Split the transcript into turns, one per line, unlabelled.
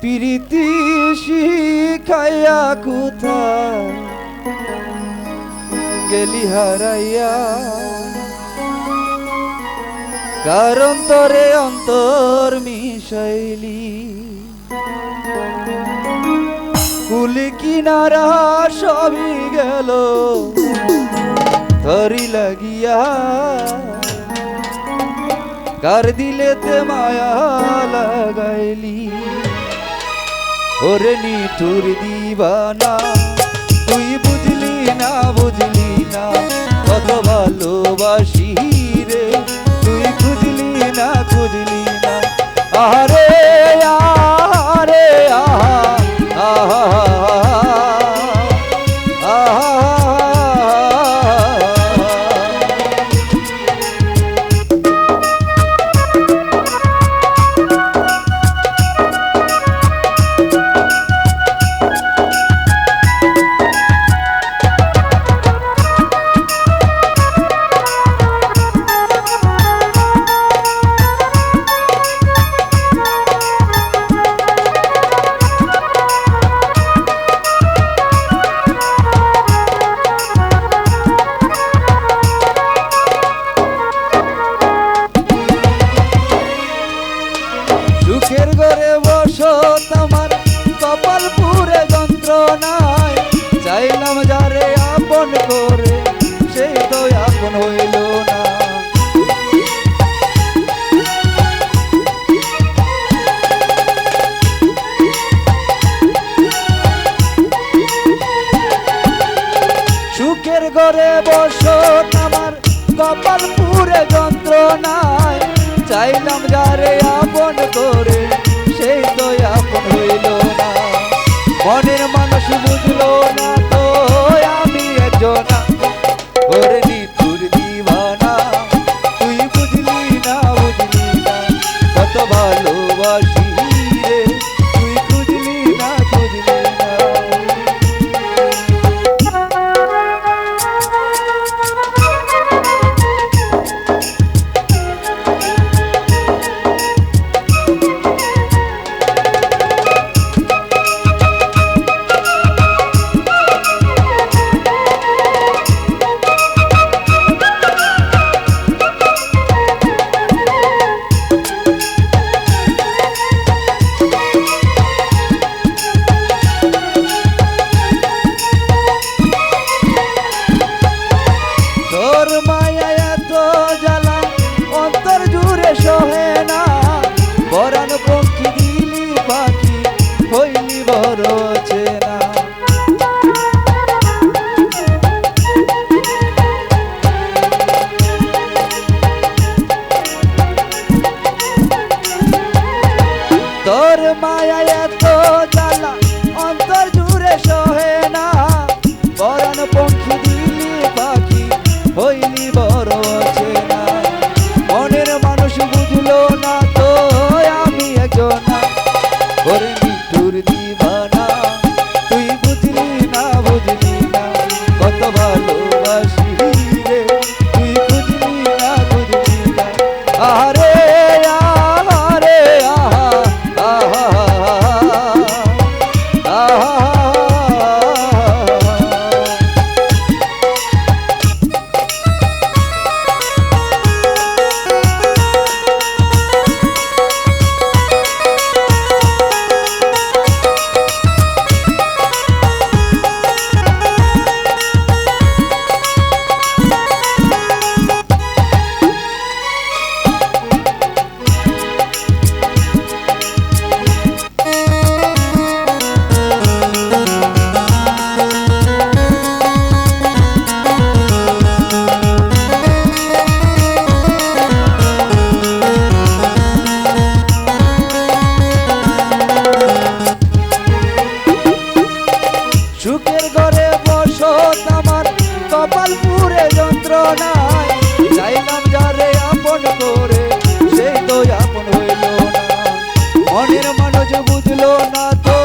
প্রীতি শিখাইয়া কোথায়? গেলি হারাইয়া। কারণ তরে অন্তর মিশাইলি? কুল কিনারা সবই গেল, তরি লাগিয়া। কার দিলেতে মায়া লাগাইলি? ওরে নিঠুর দিবানা তুই বুঝলি না বুঝলি না কত ভালোবাসি। বসো আমার কপাল পুরে যন্ত্রণায়। চাইলাম যারে আপন করে, সেই তো আপন হইল না। মনের মানুষ বুঝলো না তো, আমি একজনা। তুই বুঝলি না বুঝলি না। কত ভালোবাসি মায়া এত জ্বালা, অন্তর জুড়ে সহে না। বরান পক্ষী দিলি পাখি, হইলি বড় চেনা। তোর মায়া এত জ্বালা, অন্তর জুড়ে সহে না। বরণ পক্ষী বসো আমার, কপাল পুরে যন্ত্রণায়। চাইলাম যারে আপন করে, সেই তো আপন হইল না। মনের মানুষ বুঝলো না তো